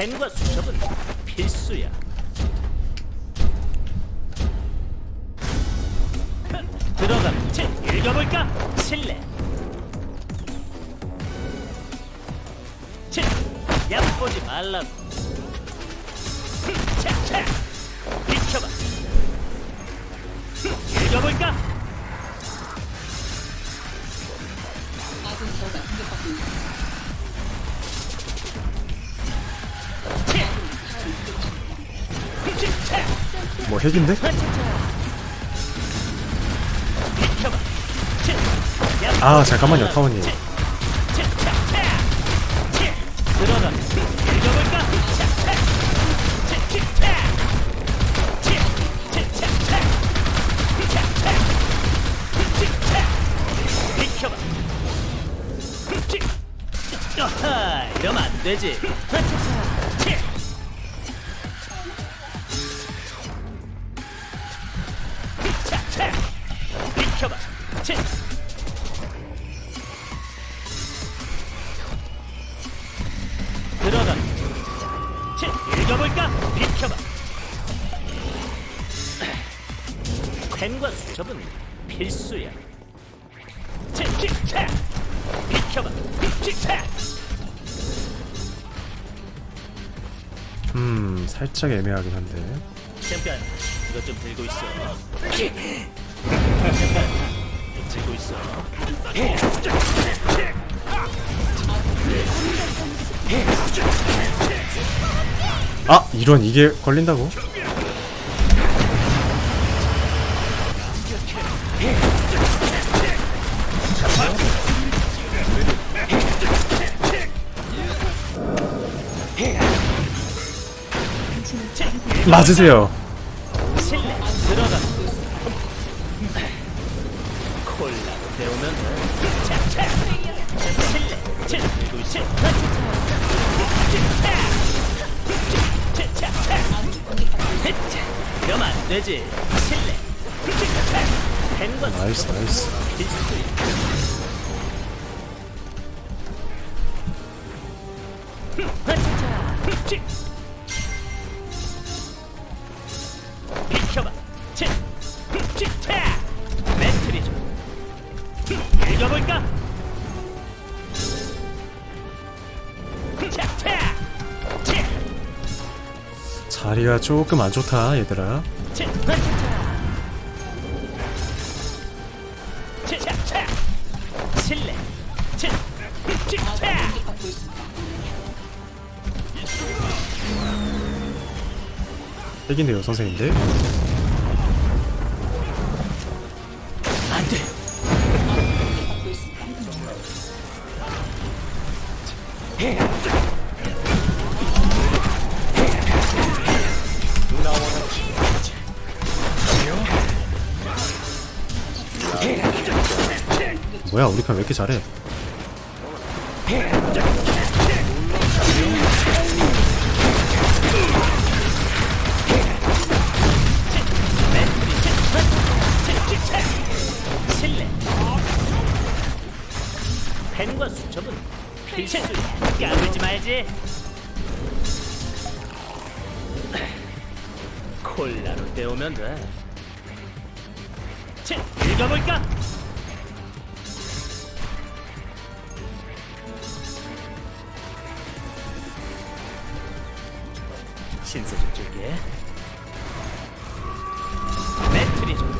펜과 수첩은 필수야. 뭐 핵인데? 아 잠깐만요 타원님. 읽어볼 치, 읽어볼까? 비켜봐. 펜과 수첩은 필수야. 치, 치, 차. 비켜봐. 치, 차. 음 살짝 애매하긴 한데. 잠깐, 이것 좀 들고 있어. 좀 들고 있어. 아 이런 이게 걸린다고? 맞으세요. 그럼 안 되지. 펜과 나이스 나이스. 필수야. 비켜 자리가 조금 안 좋다 얘들아. 핵인데요 선생님들. 이렇게 잘해? 펜과 수첩은 필수야 까불지 말지 콜라로 때우면 돼 치, 읽어볼까? 매트리 좀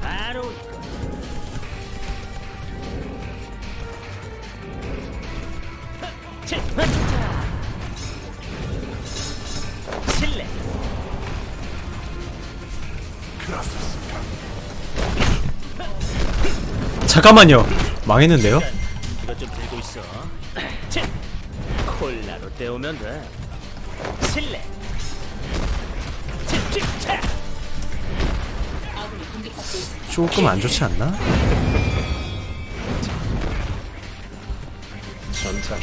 바로 잠깐만요. 망했는데요? 때우면 돼 차. 조금 안 좋지 않나? 들어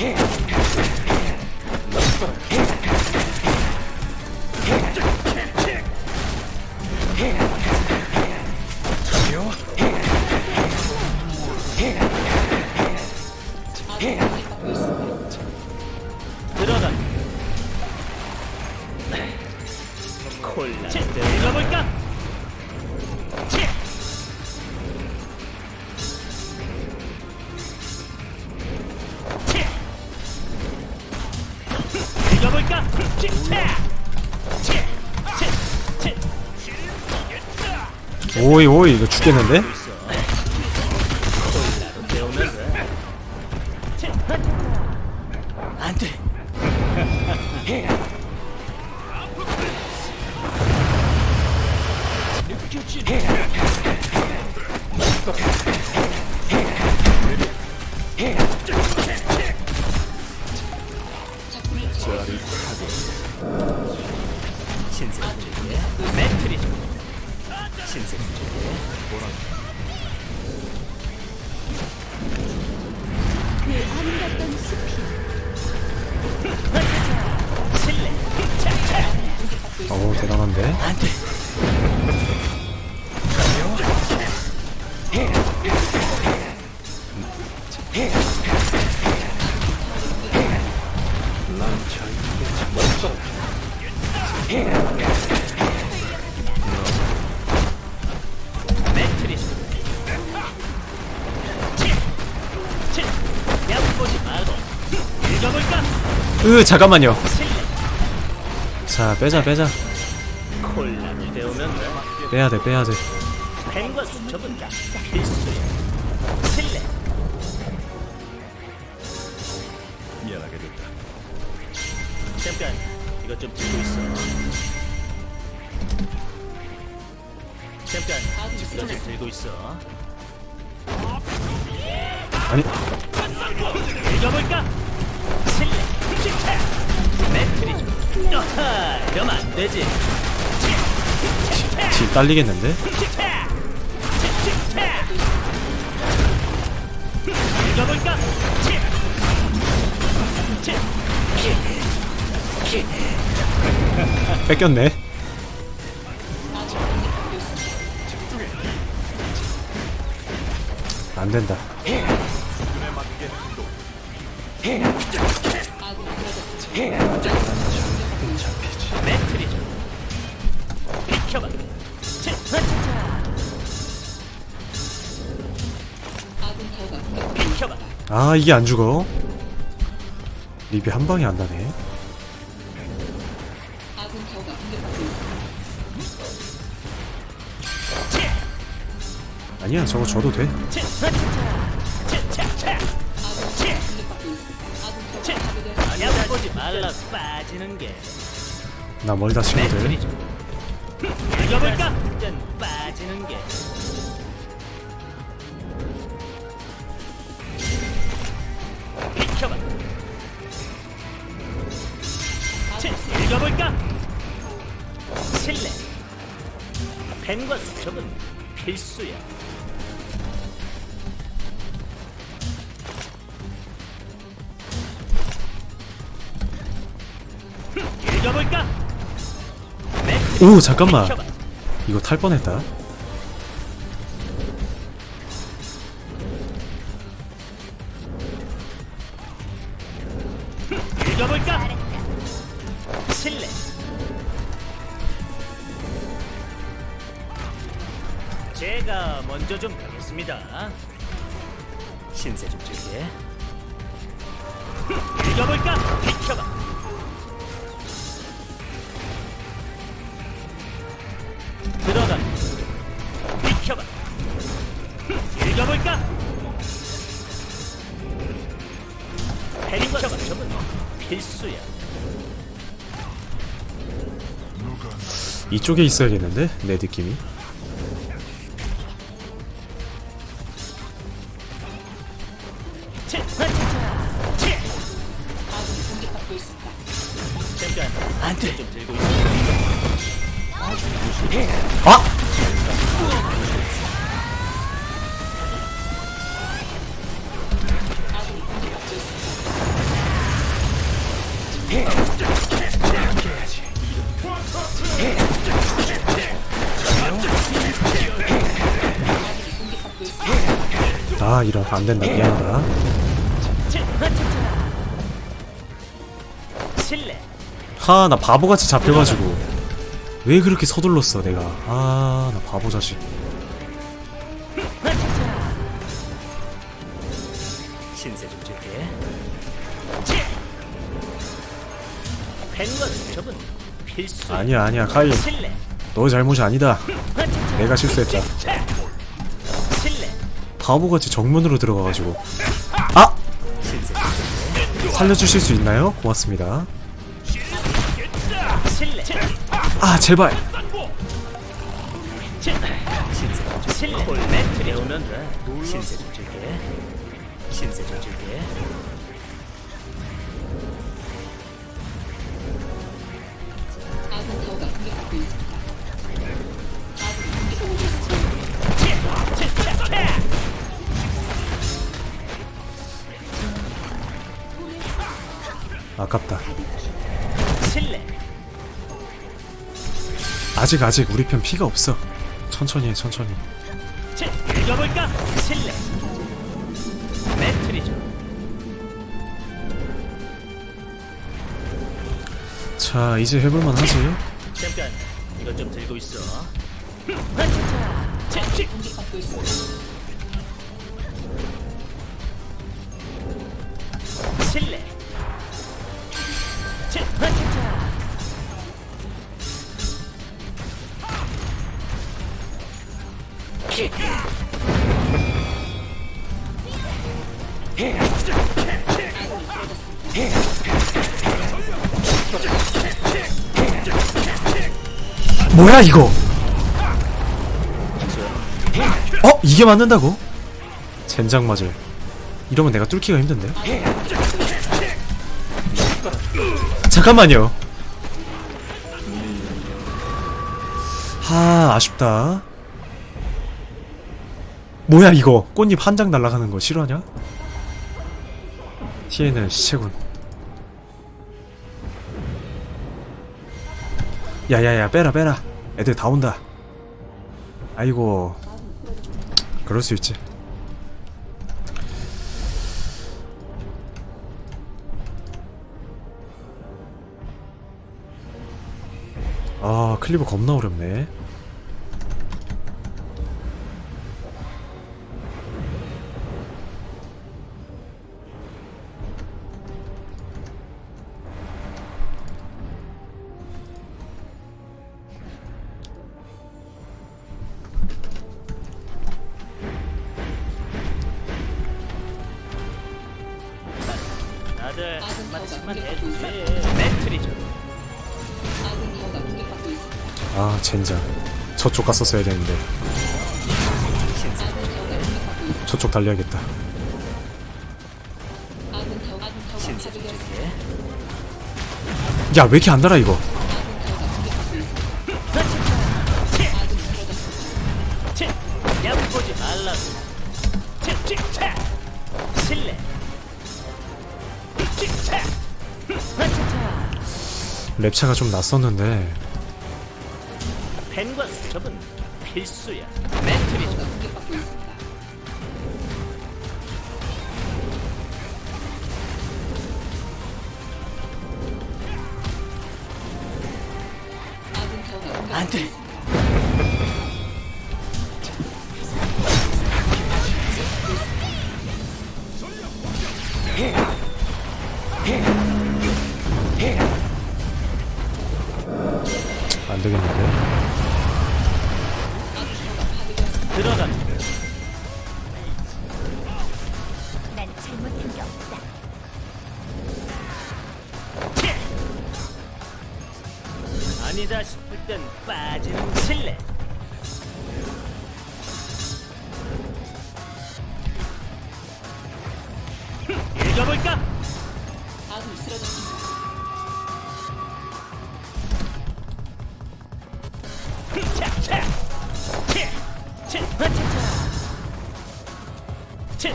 오이 오이 이거 죽겠는데? 안돼. 매트리스 말고 읽어볼까? 으 잠깐만요. 자 빼자 빼자 빼야돼 빼야돼. 펜과 수첩은 다 필수야. 실내 미안하게 됐다. 잠깐 이것 좀 들고 있어. 잠깐 이것 좀 들고 있어. 아니. 읽어볼까? 실내 시차 매트리즘 어하 이러면 안 되지 지 딸리겠는데? 뺏겼네 안 된다 매트리즘 비켜봐 아 이게 안 죽어 리뷰 한 방에 안 나네 치! 아니야 저거 줘도 돼 나 멀다 읽어볼까? 전 빠지는 게 읽어볼까? 실내 펜과 수첩은 필수야 읽어볼까? 오 잠깐만. 이거 탈 뻔했다 이쪽에 있어야겠는데? 내 느낌이 아 이런 안 된다 미안하다. 하 나 바보같이 잡혀가지고 왜 그렇게 서둘렀어 내가 아 나 바보 자식 신세 좀 줄게. 필수. 아니야 아니야 실례. 너 잘못이 아니다 내가 실수했다. 바보같이 정문으로 들어가가지고 아! 신세 좀 살려주실 수 있나요? 고맙습니다 줄게. 아 제발 아깝다 실례. 아직 아직 우리 편 피가 없어 천천히 해 천천히 치, 읽어볼까? 실례. 매트리죠. 자 이제 해볼만 하지 잠깐 이것 좀 들고 있어. 실례. 이거. 어? 이게 맞는다고? 젠장 맞을. 이러면 내가 뚫기가 힘든데? 잠깐만요. 하 아쉽다. 뭐야 이거? 꽃잎 한 장 날아가는 거 싫어하냐? TN은 시체군. 야야야 빼라 빼라 애들 다 온다. 아이고 그럴 수 있지. 아 클리버 겁나 어렵네 다들 마치만 해주지. 매트리죠. 아 젠장. 저쪽 갔었어야 되는데. 저쪽 달려야겠다. 야 왜 이렇게 안 달아 이거 랩차가 좀 낯섰는데 펜과 수첩은 필수야. 매트리죠. 안 돼. 치,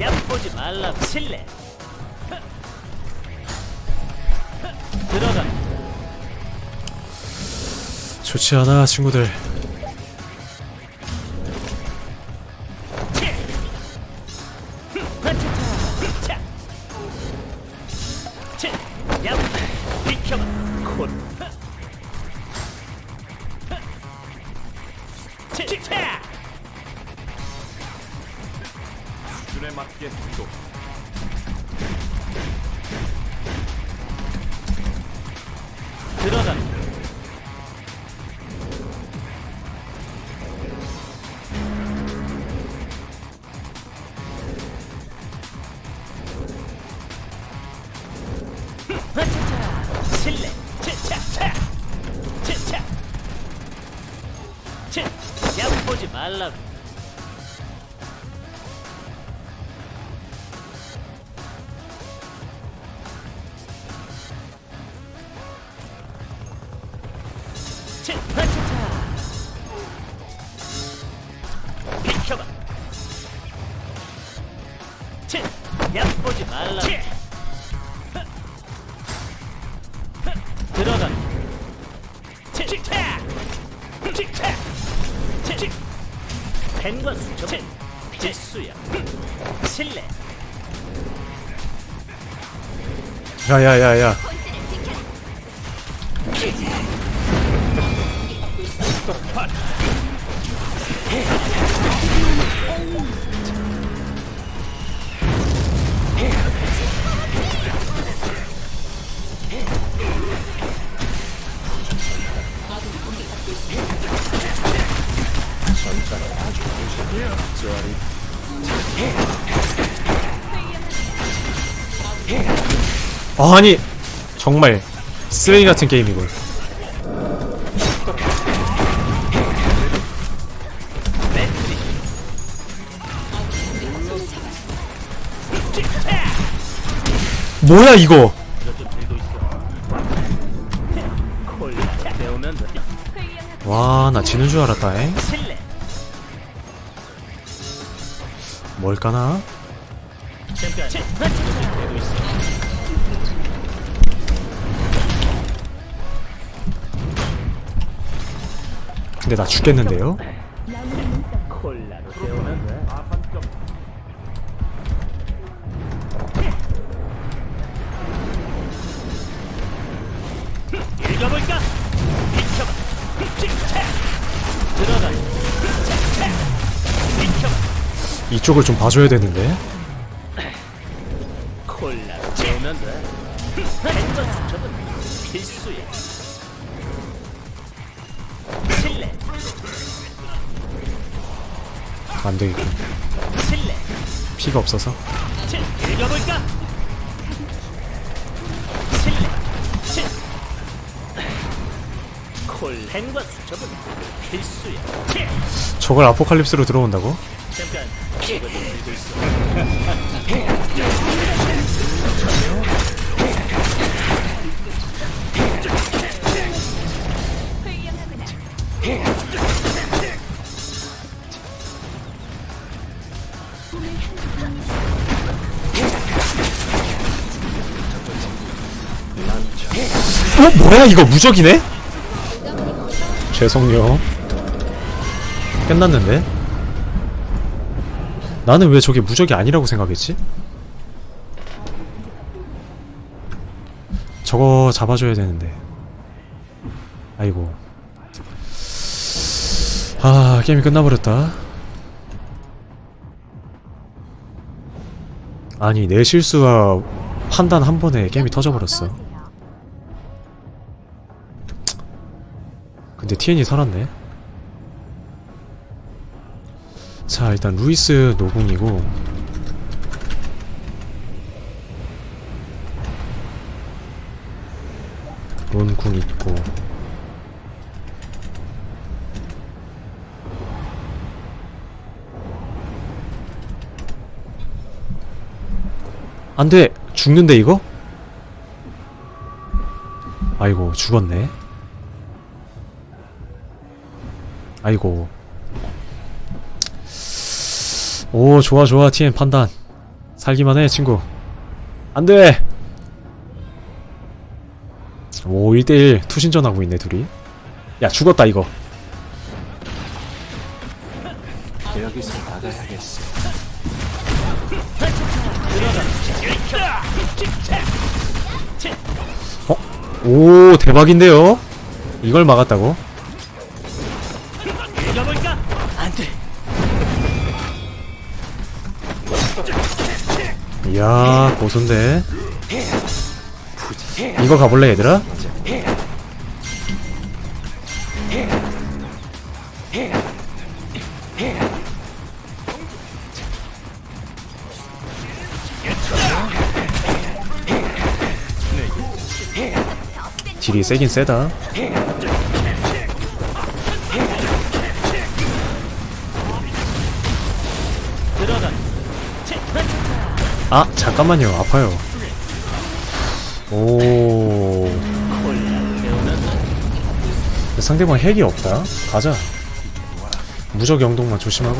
얕보지 말라고 실내 들어간다. 좋지 않아 친구들 들어가. 펜과 수첩은 필수야. 실내. 야야야야 아니 정말 쓰레기 같은 게임이군 뭐야 이거. 와 나 지는 줄 알았다 에 뭘까나. 근데 나 죽겠는데요 이쪽을 좀 봐줘야 되는데 콜라로 배우면 돼. 행전 수첩은 필수야. 실내, 안 되겠군 실내. 피가 없어서 치, 읽어볼까? 실내, 치. 콜, 펜과 수첩은 필수야. 치. 저걸 아포칼립스로 들어온다고? 잠깐, 어. 어? 뭐야 이거 무적이네? 죄송요 끝났는데? 나는 왜 저게 무적이 아니라고 생각했지? 저거 잡아줘야 되는데 아이고 아 게임이 끝나버렸다 아니 내 실수와 판단 한 번에 게임이 터져버렸어 근데 TN이 살았네. 자, 일단 루이스 노궁이고. 론궁 있고. 안돼! 죽는데 이거? 아이고 죽었네. 아이고 오 좋아 좋아 TN 판단. 살기만 해 친구. 안돼! 오 1대1 투신전 하고 있네 둘이. 야 죽었다 이거. 여기서 나가야겠어. 칙착! 오 대박인데요? 이걸 막았다고 야 고소인데 이거 가볼래 얘들아? 딜이 세긴 세다 아 잠깐만요. 아파요. 오. 상대방 핵이 없다. 가자. 무적 영동만 조심하고.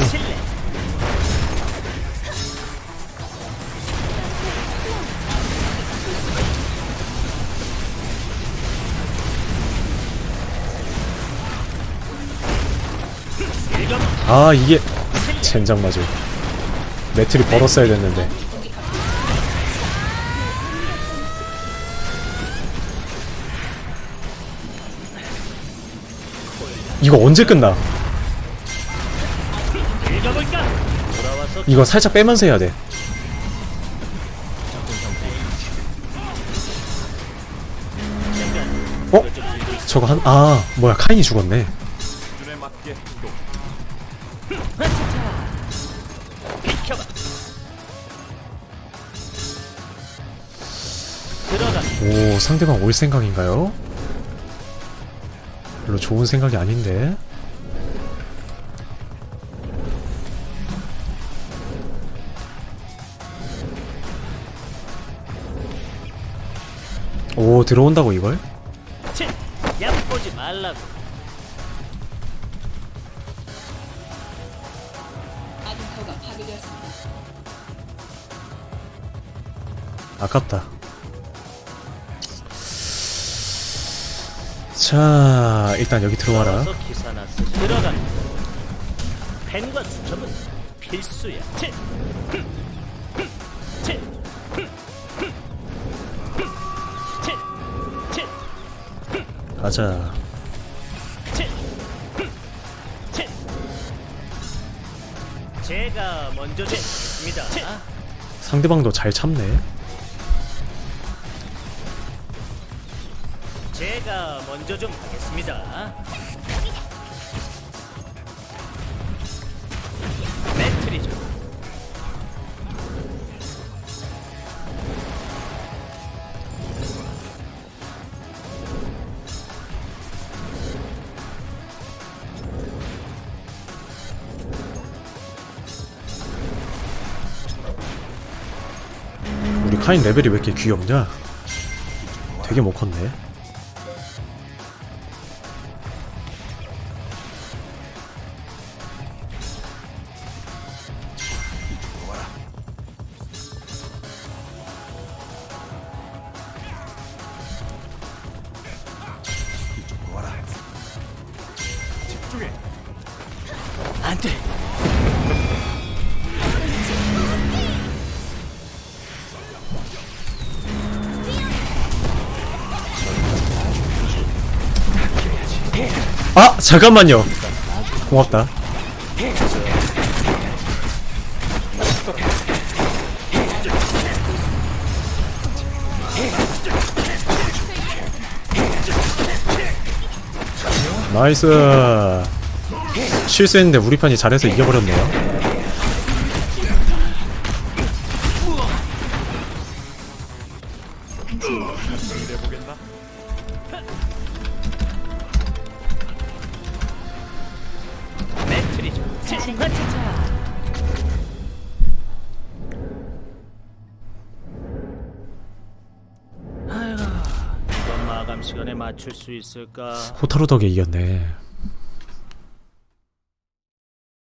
아 이게 젠장 맞아. 매트리 벌었어야 됐는데 이거 언제 끝나? 이거 살짝 빼면서 해야 돼 어? 저거 한.. 아 뭐야 카인이 죽었네. 오 상대방 올 생각인가요? 별로 좋은 생각이 아닌데 오 들어온다고 이걸? 치. 얕보지 말라고. 아깝다 자 일단 여기 들어와라. 펜과 수첩은 필수야. 가자. 제가 먼저 됐습니다. 상대방도 잘 참네 제가 먼저 좀 하겠습니다. 매트리죠. 우리 카인 레벨이 왜 이렇게 귀엽냐? 되게 못 컸네 잠깐만요. 고맙다. 나이스. 실수했는데 우리 편이 잘해서 이겨버렸네요 있을까? 호타루 덕에 이겼네